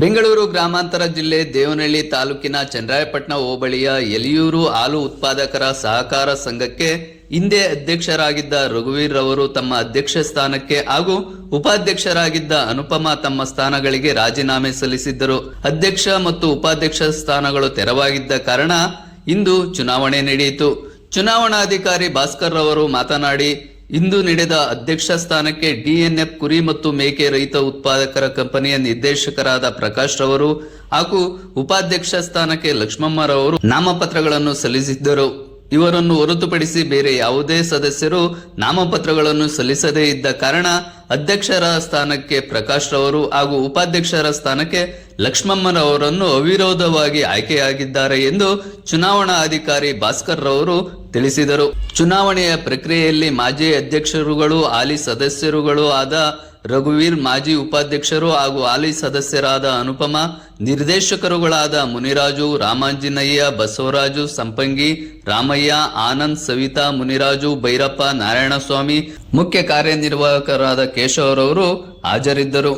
ಬೆಂಗಳೂರು ಗ್ರಾಮಾಂತರ ಜಿಲ್ಲೆ ದೇವನಹಳ್ಳಿ ತಾಲೂಕಿನ ಚಂದ್ರಾಯಪಟ್ಟಣ ಹೋಬಳಿಯ ಎಲಿಯೂರು ಹಾಲು ಉತ್ಪಾದಕರ ಸಹಕಾರ ಸಂಘಕ್ಕೆ ಹಿಂದೆ ಅಧ್ಯಕ್ಷರಾಗಿದ್ದ ರಘುವೀರ್ ಅವರು ತಮ್ಮ ಅಧ್ಯಕ್ಷ ಸ್ಥಾನಕ್ಕೆ ಹಾಗೂ ಉಪಾಧ್ಯಕ್ಷರಾಗಿದ್ದ ಅನುಪಮ ತಮ್ಮ ಸ್ಥಾನಗಳಿಗೆ ರಾಜೀನಾಮೆ ಸಲ್ಲಿಸಿದ್ದರು. ಅಧ್ಯಕ್ಷ ಮತ್ತು ಉಪಾಧ್ಯಕ್ಷ ಸ್ಥಾನಗಳು ತೆರವಾಗಿದ್ದ ಕಾರಣ ಇಂದು ಚುನಾವಣೆ ನಡೆಯಿತು. ಚುನಾವಣಾಧಿಕಾರಿ ಭಾಸ್ಕರ್ ಅವರು ಮಾತನಾಡಿ ಇಂದು ನಡೆದ ಅಧ್ಯಕ್ಷ ಸ್ಥಾನಕ್ಕೆ ಡಿಎನ್ಎಫ್ ಕುರಿ ಮತ್ತು ಮೇಕೆ ರೈತ ಉತ್ಪಾದಕರ ಕಂಪನಿಯ ನಿರ್ದೇಶಕರಾದ ಪ್ರಕಾಶ್ ರವರು ಹಾಗೂ ಉಪಾಧ್ಯಕ್ಷ ಸ್ಥಾನಕ್ಕೆ ಲಕ್ಷ್ಮಮ್ಮರವರು ನಾಮಪತ್ರಗಳನ್ನು ಸಲ್ಲಿಸಿದ್ದರು. ಇವರನ್ನು ಹೊರತುಪಡಿಸಿ ಬೇರೆ ಯಾವುದೇ ಸದಸ್ಯರು ನಾಮಪತ್ರಗಳನ್ನು ಸಲ್ಲಿಸದೇ ಇದ್ದ ಕಾರಣ ಅಧ್ಯಕ್ಷರ ಸ್ಥಾನಕ್ಕೆ ಪ್ರಕಾಶ್ ರವರು ಹಾಗೂ ಉಪಾಧ್ಯಕ್ಷರ ಸ್ಥಾನಕ್ಕೆ ಲಕ್ಷ್ಮಮ್ಮನವರನ್ನು ಅವಿರೋಧವಾಗಿ ಆಯ್ಕೆಯಾಗಿದ್ದಾರೆ ಎಂದು ಚುನಾವಣಾ ಅಧಿಕಾರಿ ಭಾಸ್ಕರ್ ರವರು ತಿಳಿಸಿದರು. ಚುನಾವಣೆಯ ಪ್ರಕ್ರಿಯೆಯಲ್ಲಿ ಮಾಜಿ ಅಧ್ಯಕ್ಷರುಗಳು, ಹಾಲಿ ಸದಸ್ಯರುಗಳು ಆದ ರಘುವೀರ್, ಮಾಜಿ ಉಪಾಧ್ಯಕ್ಷರು ಹಾಗೂ ಹಾಲಿ ಸದಸ್ಯರಾದ ಅನುಪಮ, ನಿರ್ದೇಶಕರುಗಳಾದ ಮುನಿರಾಜು, ರಾಮಾಂಜಿನಯ್ಯ, ಬಸವರಾಜು, ಸಂಪಂಗಿ, ರಾಮಯ್ಯ, ಆನಂದ್, ಸವಿತಾ, ಮುನಿರಾಜು, ಭೈರಪ್ಪ, ನಾರಾಯಣಸ್ವಾಮಿ, ಮುಖ್ಯ ಕಾರ್ಯನಿರ್ವಾಹಕರಾದ ಕೇಶವರವರು ಹಾಜರಿದ್ದರು.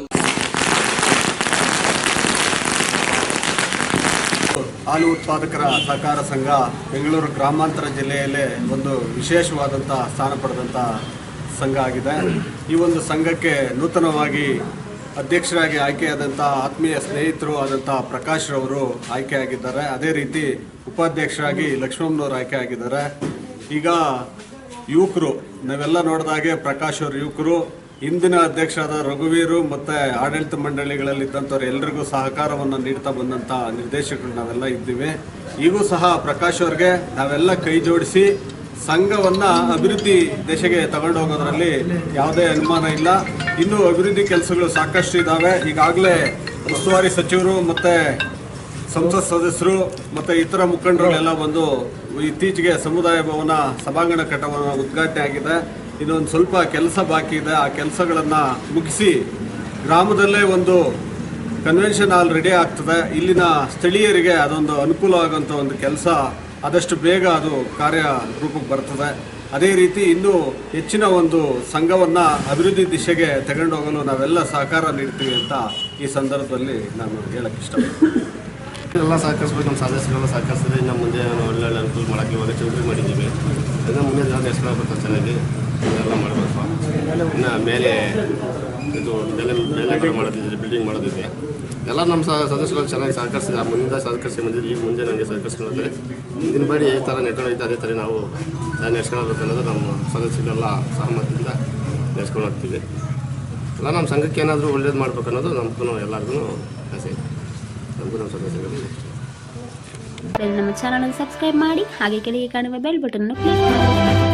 ಹಾಲು ಉತ್ಪಾದಕರ ಸಹಕಾರ ಸಂಘ ಬೆಂಗಳೂರು ಗ್ರಾಮಾಂತರ ಜಿಲ್ಲೆಯಲ್ಲೇ ಒಂದು ವಿಶೇಷವಾದಂಥ ಸ್ಥಾನ ಪಡೆದಂಥ ಸಂಘ ಆಗಿದೆ. ಈ ಒಂದು ಸಂಘಕ್ಕೆ ನೂತನವಾಗಿ ಅಧ್ಯಕ್ಷರಾಗಿ ಆಯ್ಕೆಯಾದಂಥ ಆತ್ಮೀಯ ಸ್ನೇಹಿತರು ಆದಂಥ ಪ್ರಕಾಶ್ ರವರು ಆಯ್ಕೆಯಾಗಿದ್ದಾರೆ. ಅದೇ ರೀತಿ ಉಪಾಧ್ಯಕ್ಷರಾಗಿ ಲಕ್ಷ್ಮಮ್ಮನವರು ಆಯ್ಕೆಯಾಗಿದ್ದಾರೆ. ಈಗ ಯುವಕರು, ನಾವೆಲ್ಲ ನೋಡಿದಾಗೆ ಪ್ರಕಾಶ್ ಅವರು ಯುವಕರು ಇಂದಿನ ಅಧ್ಯಕ್ಷರಾದ ರಘುವೀರು ಮತ್ತು ಆಡಳಿತ ಮಂಡಳಿಗಳಲ್ಲಿ ಇದ್ದಂಥವ್ರು ಎಲ್ರಿಗೂ ಸಹಕಾರವನ್ನು ನೀಡ್ತಾ ಬಂದಂಥ ನಿರ್ದೇಶಕರು ನಾವೆಲ್ಲ ಇದ್ದೀವಿ. ಈಗೂ ಸಹ ಪ್ರಕಾಶ್ ಅವ್ರಿಗೆ ನಾವೆಲ್ಲ ಕೈ ಜೋಡಿಸಿ ಸಂಘವನ್ನು ಅಭಿವೃದ್ಧಿ ದೇಶಗೆ ತಗೊಂಡು ಹೋಗೋದ್ರಲ್ಲಿ ಯಾವುದೇ ಅನುಮಾನ ಇಲ್ಲ. ಇನ್ನೂ ಅಭಿವೃದ್ಧಿ ಕೆಲಸಗಳು ಸಾಕಷ್ಟು ಇದ್ದಾವೆ ಈಗಾಗಲೇ ಉಸ್ತುವಾರಿ ಸಚಿವರು ಮತ್ತು ಸಂಸತ್ ಸದಸ್ಯರು ಮತ್ತು ಇತರ ಮುಖಂಡರುಗಳೆಲ್ಲ ಬಂದು ಇತ್ತೀಚೆಗೆ ಸಮುದಾಯ ಭವನ ಸಭಾಂಗಣ ಕಟ್ಟವನ್ನು ಉದ್ಘಾಟನೆ ಆಗಿದೆ. ಇನ್ನೊಂದು ಸ್ವಲ್ಪ ಕೆಲಸ ಬಾಕಿ ಇದೆ. ಆ ಕೆಲಸಗಳನ್ನು ಮುಗಿಸಿ ಗ್ರಾಮದಲ್ಲೇ ಒಂದು ಕನ್ವೆನ್ಷನ್ ಹಾಲ್ ರೆಡಿ ಆಗ್ತದೆ. ಇಲ್ಲಿನ ಸ್ಥಳೀಯರಿಗೆ ಅದೊಂದು ಅನುಕೂಲ ಆಗೋಂಥ ಒಂದು ಕೆಲಸ, ಆದಷ್ಟು ಬೇಗ ಅದು ಕಾರ್ಯ ರೂಪಕ್ಕೆ ಬರ್ತದೆ. ಅದೇ ರೀತಿ ಇನ್ನೂ ಹೆಚ್ಚಿನ ಒಂದು ಸಂಘವನ್ನು ಅಭಿವೃದ್ಧಿ ದಿಶೆಗೆ ತಗೊಂಡೋಗಲು ನಾವೆಲ್ಲ ಸಹಕಾರ ನೀಡ್ತೀವಿ ಅಂತ ಈ ಸಂದರ್ಭದಲ್ಲಿ ನಾನು ಹೇಳಕ್ಕೆ ಇಷ್ಟಪಡ್ತೀನಿ. ಎಲ್ಲ ಸಹಕರಿಸ್ಬೇಕು ನಮ್ಮ ಸದಸ್ಯರೆಲ್ಲ ಸಹಕರಿಸಿದ್ರೆ ಇನ್ನು ಮುಂದೆ ಒಳ್ಳೊಳ್ಳೆ ಅನುಕೂಲ ಮಾಡೋಕ್ಕೆ ಇವಾಗ ಚೌಟ್ರಿ ಮಾಡಿದ್ದೀವಿ. ಇನ್ನು ಮುಂದೆ ಜನ ಎಷ್ಟು ಬರ್ತಾರೆ ಚೆನ್ನಾಗಿ. ಇದೆಲ್ಲ ಮಾಡಬೇಕು. ಇನ್ನು ಮೇಲೆ ಇದು ಬೆಲೆ ಬೆಲೆ ಮಾಡೋದಿದೆ ಬಿಲ್ಡಿಂಗ್ ಮಾಡೋದಿದೆ ಎಲ್ಲ ನಮ್ಮ ಸಹ ಸದಸ್ಯರು ಚೆನ್ನಾಗಿ ಸಹಕರಿಸಿದ ಮುಂದೆ ಸಹಕರಿಸಿ ಬಂದಿದ್ದು ಈಗ ಮುಂದೆ ನನಗೆ ಸಹಕರಿಸ್ಕೊಂಡ್ರೆ ಇದನ್ನ ಬಾಡಿ ಈ ಥರ ನೆಟ್ಕೊಂಡು ಅದೇ ಥರ ನಾವು ನೆಡ್ಸ್ಕೊಳ್ಬೇಕು ಅನ್ನೋದು ನಮ್ಮ ಸದಸ್ಯರೆಲ್ಲ ಸಹಮತದಿಂದ ನೆಡ್ಸ್ಕೊಂಡು ಹೋಗ್ತೀವಿ ಎಲ್ಲ ನಮ್ಮ ಸಂಘಕ್ಕೆ ಏನಾದರೂ ಒಳ್ಳೇದು ಮಾಡ್ಬೇಕು ಅನ್ನೋದು ನಮಗೂ ಎಲ್ಲರಿಗೂ ಆಸೆ ಇದೆ. ನಮ್ಮ ಚಾನಲ್ ಸಬ್ಸ್ಕ್ರೈಬ್ ಮಾಡಿ ಹಾಗೆ ಕೆಳಗೆ ಕಾಣುವ ಬೆಲ್ ಬಟನ್ ಕ್ಲಿಕ್ ಮಾಡಿ.